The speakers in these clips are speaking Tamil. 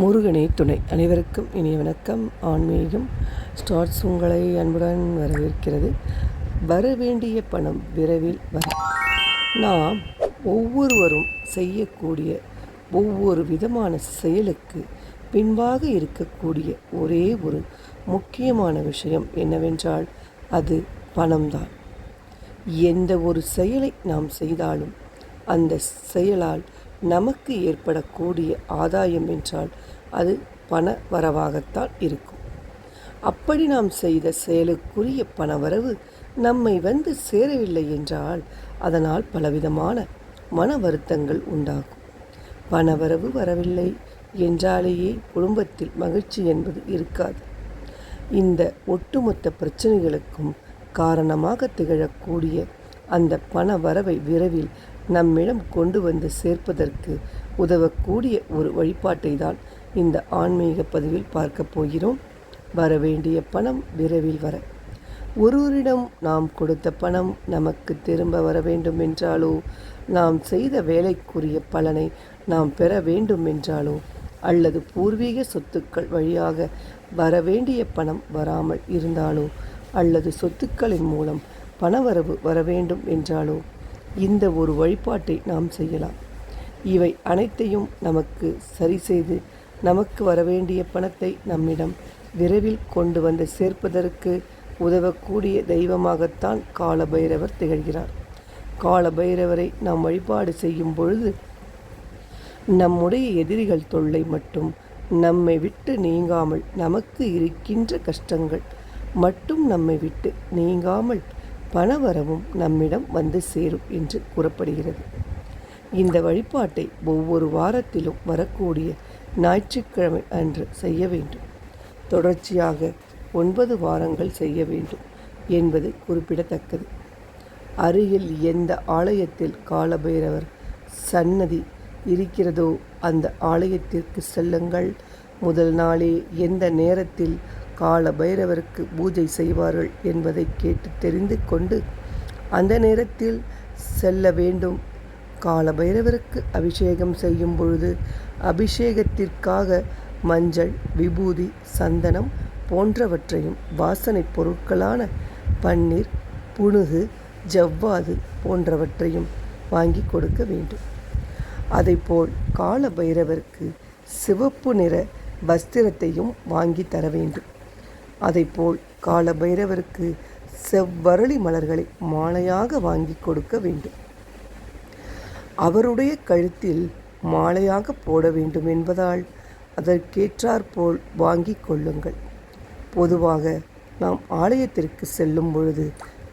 முருகனே துணை. அனைவருக்கும் இனிய வணக்கம். ஆன்மீகம் ஸ்டார்ட்ஸ் உங்களை அன்புடன் வரவேற்கிறது. வர வேண்டிய பணம் விரைவில் வர நாம் ஒவ்வொருவரும் செய்யக்கூடிய ஒவ்வொரு விதமான செயலுக்கு பின்பாக இருக்கக்கூடிய ஒரே ஒரு முக்கியமான விஷயம் என்னவென்றால் அது பணம்தான். எந்த ஒரு செயலை நாம் செய்தாலும் அந்த செயலால் நமக்கு ஏற்படக்கூடிய ஆதாயம் என்றால் அது பண வரவாகத்தான் இருக்கும். அப்படி நாம் செய்த செயலுக்குரிய பணவரவு நம்மை வந்து சேரவில்லை என்றால் அதனால் பலவிதமான மன வருத்தங்கள் உண்டாகும். பணவரவு வரவில்லை என்றாலேயே குடும்பத்தில் மகிழ்ச்சி என்பது இருக்காது. இந்த ஒட்டுமொத்த பிரச்சனைகளுக்கும் காரணமாக திகழக்கூடிய அந்த பண வரவை விரைவில் நம்மிடம் கொண்டு வந்து சேர்ப்பதற்கு உதவக்கூடிய ஒரு வழிபாட்டை தான் இந்த ஆன்மீக பதிவில் பார்க்கப் போகிறோம். வர வேண்டிய பணம் விரைவில் வர. ஒருவரிடம் நாம் கொடுத்த பணம் நமக்கு திரும்ப வர வேண்டும் என்றாலோ நாம் செய்த வேலைக்குரிய பலனை நாம் பெற வேண்டும் என்றாலோ அல்லது பூர்வீக சொத்துக்கள் வழியாக வர வேண்டிய பணம் வராமல் இருந்தாலோ அல்லது சொத்துக்களின் மூலம் பணவரவு வர வேண்டும் என்றாலோ இந்த ஒரு வழிபாட்டை நாம் செய்யலாம். இவை அனைத்தையும் நமக்கு சரி செய்து நமக்கு வரவேண்டிய பணத்தை நம்மிடம் விரைவில் கொண்டு வந்து சேர்ப்பதற்கு உதவக்கூடிய தெய்வமாகத்தான் காலபைரவர் திகழ்கிறார். காலபைரவரை நாம் வழிபாடு செய்யும் பொழுது நம்முடைய எதிரிகள் தொல்லை மட்டும் நம்மை விட்டு நீங்காமல் நமக்கு இருக்கின்ற கஷ்டங்கள் மட்டும் நம்மை விட்டு நீங்காமல் பணவரவும் நம்மிடம் வந்து சேரும் என்று கூறப்படுகிறது. இந்த வழிபாட்டை ஒவ்வொரு வாரத்திலும் வரக்கூடிய ஞாயிற்றுக்கிழமை அன்று செய்ய வேண்டும். தொடர்ச்சியாக ஒன்பது வாரங்கள் செய்ய வேண்டும் என்பது குறிப்பிடத்தக்கது. அருகில் எந்த ஆலயத்தில் காலபைரவர் சன்னதி இருக்கிறதோ அந்த ஆலயத்திற்கு செல்லுங்கள். முதல் நாளே எந்த நேரத்தில் கால பைரவருக்கு பூஜை செய்வார்கள் என்பதை கேட்டு தெரிந்து கொண்டு அந்த நேரத்தில் செல்ல வேண்டும். கால பைரவருக்கு அபிஷேகம் செய்யும் பொழுது அபிஷேகத்திற்காக மஞ்சள் விபூதி சந்தனம் போன்றவற்றையும் வாசனை பொருட்களான பன்னீர் புணுகு ஜவ்வாது போன்றவற்றையும் வாங்கி கொடுக்க வேண்டும். அதைப்போல் கால பைரவருக்கு சிவப்பு நிற வஸ்திரத்தையும் வாங்கி தர வேண்டும். அதைப்போல் கால பைரவருக்கு செவ்வரளி மலர்களை மாலையாக வாங்கி கொடுக்க வேண்டும். அவருடைய கழுத்தில் மாலையாக போட வேண்டும் என்பதால் அதற்கேற்றாற்போல் வாங்கி கொள்ளுங்கள். பொதுவாக நாம் ஆலயத்திற்கு செல்லும் பொழுது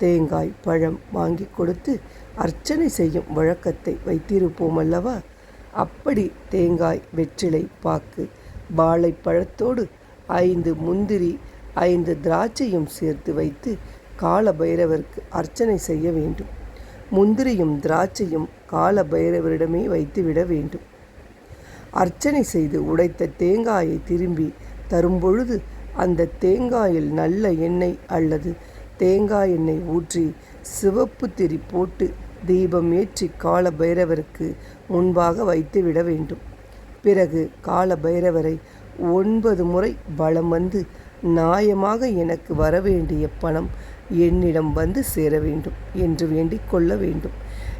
தேங்காய் பழம் வாங்கி கொடுத்து அர்ச்சனை செய்யும் வழக்கத்தை வைத்திருப்போம் அல்லவா? அப்படி தேங்காய் வெற்றிலை பாக்கு வாழைப்பழத்தோடு ஐந்து முந்திரி ஐந்து திராட்சையும் சேர்த்து வைத்து கால பைரவருக்கு அர்ச்சனை செய்ய வேண்டும். முந்திரியும் திராட்சையும் கால பைரவரிடமே வைத்துவிட வேண்டும். அர்ச்சனை செய்து உடைத்த தேங்காயை திரும்பி தரும்பொழுது அந்த தேங்காயில் நல்ல எண்ணெய் அல்லது தேங்காய் எண்ணெய் ஊற்றி சிவப்பு திரி போட்டு தீபம் ஏற்றி கால பைரவருக்கு முன்பாக வைத்து விட வேண்டும். பிறகு கால பைரவரை ஒன்பது முறை பலம் வந்து நியாயமாக எனக்கு வரவேண்டிய பணம் என்னிடம் வந்து சேர வேண்டும் என்று வேண்டிக் கொள்ள வேண்டும்.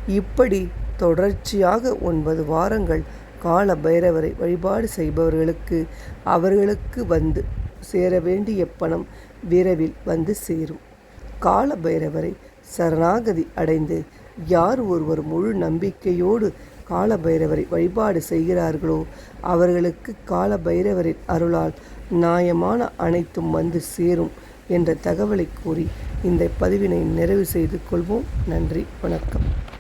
இப்படி தொடர்ச்சியாக ஒன்பது வாரங்கள் கால பைரவரை வழிபாடு செய்பவர்களுக்கு அவர்களுக்கு வந்து சேர வேண்டிய பணம் விரைவில் வந்து சேரும். கால பைரவரை சரணாகதி அடைந்து யார் ஒருவர் முழு நம்பிக்கையோடு கால பைரவரை வழிபாடு செய்கிறார்களோ அவர்களுக்கு கால பைரவரின் அருளால் நியாயமான அனைத்தும் வந்து சேரும் என்ற தகவலை கூறி இந்த பதிவினை நிறைவு செய்து கொள்வோம். நன்றி வணக்கம்.